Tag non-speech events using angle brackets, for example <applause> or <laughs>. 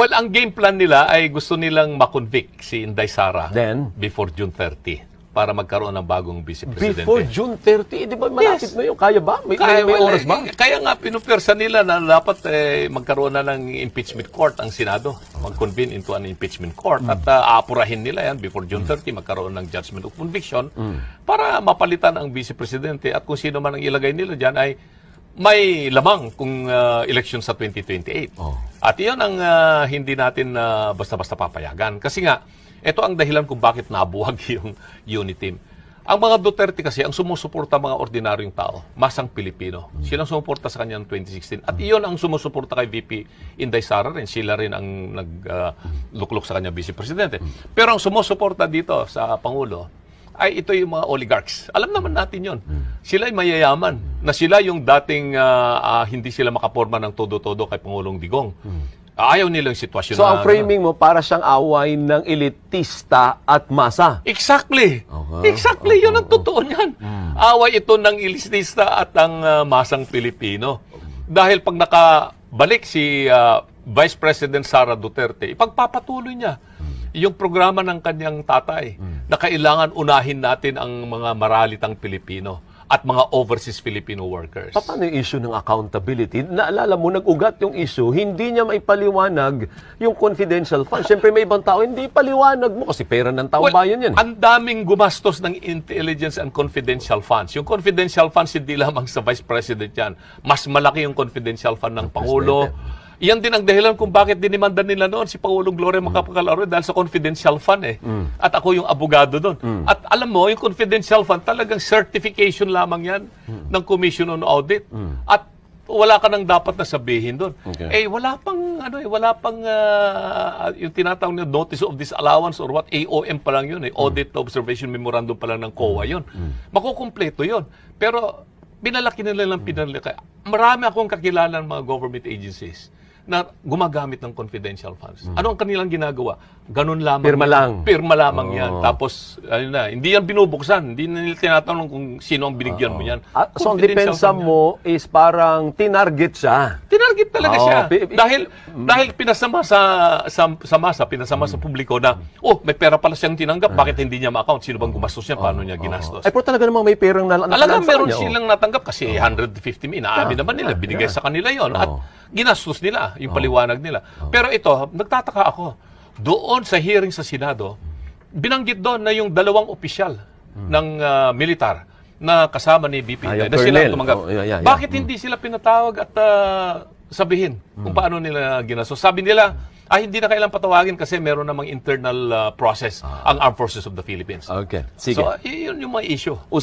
Well, ang game plan nila ay gusto nilang makonvict si Inday Sara Then? before June 30 para magkaroon ng bagong vice presidente. Before June 30, eh, di ba malapit Yes. na yun? Kaya ba? May, Kaya, may, oras ba? eh, Kaya nga, pinupwersa nila na dapat eh, magkaroon na ng impeachment court ang Senado. Mag-convene into an impeachment court. At uh, aapurahin nila yan before June 30, magkaroon ng judgment of conviction para mapalitan ang vice presidente at kung sino man ang ilagay nila dyan ay may lamang kung uh, election sa 2028. Oh. At iyon ang uh, hindi natin uh, basta-basta papayagan. Kasi nga, ito ang dahilan kung bakit nabuwag <laughs> yung unit team. Ang mga Duterte kasi, ang sumusuporta mga ordinaryong tao, masang Pilipino. Silang sumuporta sa kanya ng 2016. At iyon ang sumusuporta kay VP Inday Sara rin. Sila rin ang nagluklok sa kanya vice presidente. Pero ang sumusuporta dito sa Pangulo, ay ito yung mga oligarchs. Alam naman natin yon. Sila ay mayayaman. Na sila yung dating ah, ah, hindi sila makaporma ng todo-todo kay Pangulong Digong. Ayaw nilang sitwasyon So, na... ang framing mo, para siyang away ng elitista at masa. Exactly. Okay. Exactly. Yun ang totoo niyan. Away ito ng ilistista at ang ah, masang Pilipino. Dahil pag nakabalik si ah, Vice President Sara Duterte, ipagpapatuloy niya yung programa ng kanyang tatay na kailangan unahin natin ang mga maralitang Pilipino at mga overseas Filipino workers. Paano yung issue ng accountability? Naalala mo, nag-ugat yung issue, hindi niya maipaliwanag yung confidential fund. Siyempre, may ibang tao, hindi paliwanag mo kasi pera ng taong Well, bayan yan. eh. Ang daming gumastos ng intelligence and confidential funds. Yung confidential funds, hindi lamang sa Vice President yan. Mas malaki yung confidential fund ng Pangulo. Yan din ang dahilan kung bakit dinimanda nila noon si Pangulong Gloria Macapagal dahil sa confidential fund eh. At ako yung abogado doon. At alam mo, yung confidential fund talagang certification lamang yan ng Commission on Audit. At wala ka nang dapat na sabihin doon. Okay. Eh wala pang ano eh, wala pang ah, yung tinatawag na notice of disallowance or what AOM pa lang yun eh, audit observation memorandum pa lang ng COA yun. Makukumpleto yun. Pero pinalaki nila lang pinalaki. Marami akong kakilala ng mga government agencies na gumagamit ng confidential funds. Ano ang kanilang ginagawa? Ganun lamang. Pirma lang. Pirma lamang yan. Tapos, ano na, hindi yan binubuksan. Hindi na nila tinatanong kung sino ang binigyan mo yan. At, so, ang depensa mo is parang tinarget siya. Tinarget talaga Oo, siya. pi- pi- dahil dahil pinasama sa, sa, sa masa, pinasama sa publiko na, oh, may pera pala siyang tinanggap, bakit hindi niya ma-account? Sino bang gumastos niya? Paano niya ginastos? Ay, pero talaga namang may perang Talagang nakalaan sa meron oh. silang natanggap kasi 150 million. Inaamin naman nila, binigay sa kanila yon At ginastos nila, yung paliwanag nila. Pero ito, nagtataka ako. Doon sa hearing sa Senado, binanggit doon na yung dalawang opisyal ng ah, militar na kasama ni BP Ah, na sila tumanggap. Oh, yeah, yeah, yeah. Bakit hindi sila pinatawag at ah, sabihin kung paano nila ginastos? Sabi nila, ay hindi na kailang patawagin kasi meron namang internal ah, process ang Armed Forces of the Philippines. Okay, sige. So, yun yung mga issue.